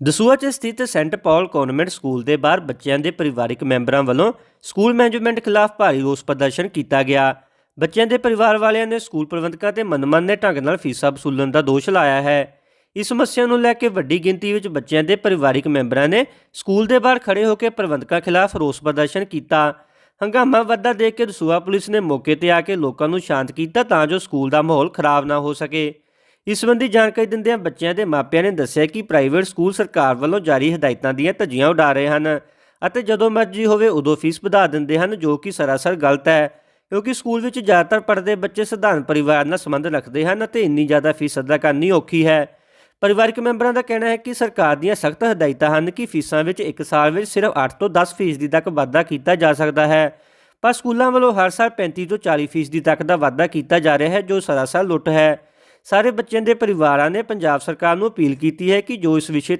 ਦਸੂਆ 'ਚ ਸਥਿਤ ਸੈਂਟ ਪਾਲ convent school ਦੇ ਬਾਹਰ ਬੱਚਿਆਂ ਦੇ ਪਰਿਵਾਰਕ ਮੈਂਬਰਾਂ ਵੱਲੋਂ ਸਕੂਲ ਮੈਨੇਜਮੈਂਟ ਖਿਲਾਫ ਭਾਰੀ ਰੋਸ ਪ੍ਰਦਰਸ਼ਨ ਕੀਤਾ ਗਿਆ। ਬੱਚਿਆਂ ਦੇ ਪਰਿਵਾਰ ਵਾਲਿਆਂ ਨੇ ਸਕੂਲ ਪ੍ਰਬੰਧਕਾਂ ਤੇ ਮਨਮਾਨੇ ਢੰਗ ਨਾਲ ਫੀਸਾਂ ਵਸੂਲਣ ਦਾ ਦੋਸ਼ ਲਾਇਆ ਹੈ। ਇਸ ਸਮੱਸਿਆ ਨੂੰ ਲੈ ਕੇ ਵੱਡੀ ਗਿਣਤੀ ਵਿੱਚ ਬੱਚਿਆਂ ਦੇ ਪਰਿਵਾਰਕ ਮੈਂਬਰਾਂ ਨੇ ਸਕੂਲ ਦੇ ਬਾਹਰ ਖੜੇ ਹੋ ਕੇ ਪ੍ਰਬੰਧਕਾਂ ਖਿਲਾਫ ਰੋਸ ਪ੍ਰਦਰਸ਼ਨ ਕੀਤਾ। ਹੰਗਾਮਾ ਵੱਧਦਾ ਦੇਖ ਕੇ ਦਸੂਆ ਪੁਲਿਸ ਨੇ ਮੌਕੇ ਤੇ ਆ ਕੇ ਲੋਕਾਂ ਨੂੰ ਸ਼ਾਂਤ ਕੀਤਾ ਤਾਂ ਜੋ ਸਕੂਲ ਦਾ ਮਾਹੌਲ ਖਰਾਬ ਨਾ ਹੋ ਸਕੇ। ਇਸ ਸੰਬੰਧੀ ਜਾਣਕਾਰੀ ਦਿੰਦਿਆਂ ਬੱਚਿਆਂ ਦੇ ਮਾਪਿਆਂ ਨੇ ਦੱਸਿਆ ਕਿ ਪ੍ਰਾਈਵੇਟ ਸਕੂਲ ਸਰਕਾਰ ਵੱਲੋਂ ਜਾਰੀ ਹਦਾਇਤਾਂ ਦੀਆਂ ਧੱਜੀਆਂ ਉਡਾ ਰਹੇ ਹਨ ਅਤੇ ਜਦੋਂ ਮਰਜ਼ੀ ਹੋਵੇ ਉਦੋਂ ਫੀਸ ਵਧਾ ਦਿੰਦੇ ਹਨ, ਜੋ ਕਿ ਸਰਾਸਰ ਗਲਤ ਹੈ, ਕਿਉਂਕਿ ਸਕੂਲ ਵਿੱਚ ਜ਼ਿਆਦਾਤਰ ਪੜ੍ਹਦੇ ਬੱਚੇ ਸਧਾਰਨ ਪਰਿਵਾਰ ਨਾਲ ਸੰਬੰਧ ਰੱਖਦੇ ਹਨ ਅਤੇ ਇੰਨੀ ਜ਼ਿਆਦਾ ਫੀਸ ਅਦਾ ਕਰਨੀ ਔਖੀ ਹੈ। ਪਰਿਵਾਰਕ ਮੈਂਬਰਾਂ ਦਾ ਕਹਿਣਾ ਹੈ ਕਿ ਸਰਕਾਰ ਦੀਆਂ ਸਖਤ ਹਦਾਇਤਾਂ ਹਨ ਕਿ ਫੀਸਾਂ ਵਿੱਚ ਇੱਕ ਸਾਲ ਵਿੱਚ ਸਿਰਫ 8 ਤੋਂ 10 ਫੀਸਦੀ ਤੱਕ ਵਾਧਾ ਕੀਤਾ ਜਾ ਸਕਦਾ ਹੈ, ਪਰ ਸਕੂਲਾਂ ਵੱਲੋਂ ਹਰ ਸਾਲ 35 ਤੋਂ 40 ਫੀਸਦੀ ਤੱਕ ਦਾ ਵਾਧਾ ਕੀਤਾ ਜਾ ਰਿਹਾ ਹੈ, ਜੋ ਸਰਾਸਰ ਲੁੱਟ ਹੈ। ਸਾਰੇ ਬੱਚਿਆਂ ਦੇ ਪਰਿਵਾਰਾਂ ਨੇ ਪੰਜਾਬ ਸਰਕਾਰ ਨੂੰ ਅਪੀਲ ਕੀਤੀ ਹੈ ਕਿ ਜੋ ਇਸ ਵਿਸ਼ੇ